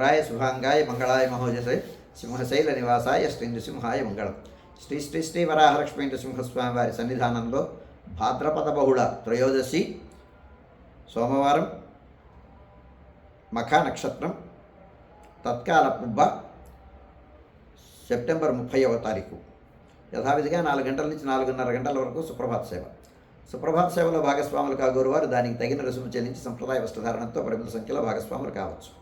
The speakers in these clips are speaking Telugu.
రాయ శుభాంగాయ మంగళాయ మహోజసే సింహశైల నివాసాయ శ్రీ నృసింహాయ మంగళం. శ్రీ శ్రీ శ్రీ వరాహలక్ష్మీ నృసింహస్వామి వారి సన్నిధానంలో భాద్రపద బహుళ త్రయోదశి సోమవారం మఖా నక్షత్రం తత్కాల పుబ్బ సెప్టెంబర్ ముప్పైవ తారీఖు. యథావిధిగా నాలుగు గంటల నుంచి నాలుగున్నర గంటల వరకు సుప్రభాత సేవ. సుప్రభాత సేవలో భాగస్వాములు కాగోరు వారు దానికి తగిన రుసుము చెల్లించి సంప్రదాయ వస్త్రధారణతో పరిమిత సంఖ్యలో భాగస్వాములు కావచ్చు.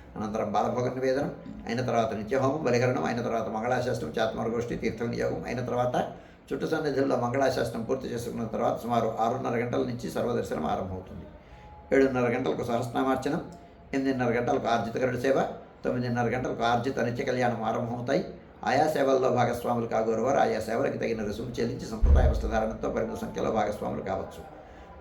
అనంతరం బాలభోగ నివేదనం అయిన తర్వాత నిత్యహోమం బలిహరణం అయిన తర్వాత మంగళాశాస్త్రం చాత్మరగోష్ఠి తీర్థ అయిన తర్వాత చుట్టు సన్నిధుల్లో మంగళాశాస్త్రం పూర్తి చేసుకున్న తర్వాత సుమారు ఆరున్నర గంటల నుంచి సర్వదర్శనం ఆరంభమవుతుంది. ఏడున్నర గంటలకు సహస్నామార్చనం ఎనిమిదిన్నర గంటలకు ఆర్జిత గరుడ సేవ తొమ్మిదిన్నర గంటలకు ఆర్జిత నిత్య కళ్యాణం ఆరంభమవుతాయి. ఆయా సేవల్లో భాగస్వాములు కాగోరు వారు ఆయా సేవలకు తగిన రుసుము చెల్లించి సంప్రదాయ వస్త్రధారణతో పరిమిత సంఖ్యలో భాగస్వాములు కావచ్చు.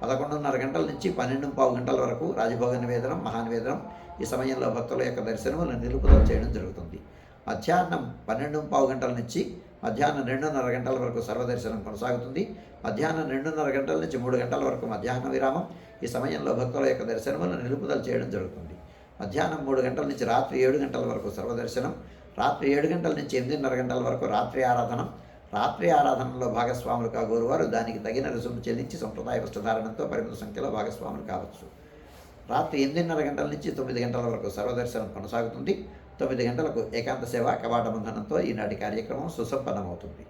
పదకొండున్నర గంటల నుంచి పన్నెండు పావు గంటల వరకు రాజభోగ నివేదనం మహానివేదనం ఈ సమయంలో భక్తుల యొక్క దర్శనములను నిలుపుదల చేయడం జరుగుతుంది. మధ్యాహ్నం పన్నెండు పావు గంటల నుంచి మధ్యాహ్నం రెండున్నర గంటల వరకు సర్వదర్శనం కొనసాగుతుంది. మధ్యాహ్నం రెండున్నర గంటల నుంచి మూడు గంటల వరకు మధ్యాహ్న విరామం ఈ సమయంలో భక్తుల యొక్క దర్శనములను నిలుపుదల చేయడం జరుగుతుంది. మధ్యాహ్నం మూడు గంటల నుంచి రాత్రి ఏడు గంటల వరకు సర్వదర్శనం రాత్రి ఏడు గంటల నుంచి ఎనిమిదిన్నర గంటల వరకు రాత్రి ఆరాధన రాత్రి ఆరాధనలో భాగస్వాములు కాగోరు వారు దానికి తగిన రుసుము చెల్లించి సంప్రదాయ వస్త్రధారణతో పరిమిత సంఖ్యలో భాగస్వాములు కావచ్చు. రాత్రి ఎనిమిదిన్నర గంటల నుంచి తొమ్మిది గంటల వరకు సర్వదర్శనం కొనసాగుతుంది. తొమ్మిది గంటలకు ఏకాంత సేవ కవాట బంధనంతో ఈనాటి కార్యక్రమం సుసంపన్నమవుతుంది.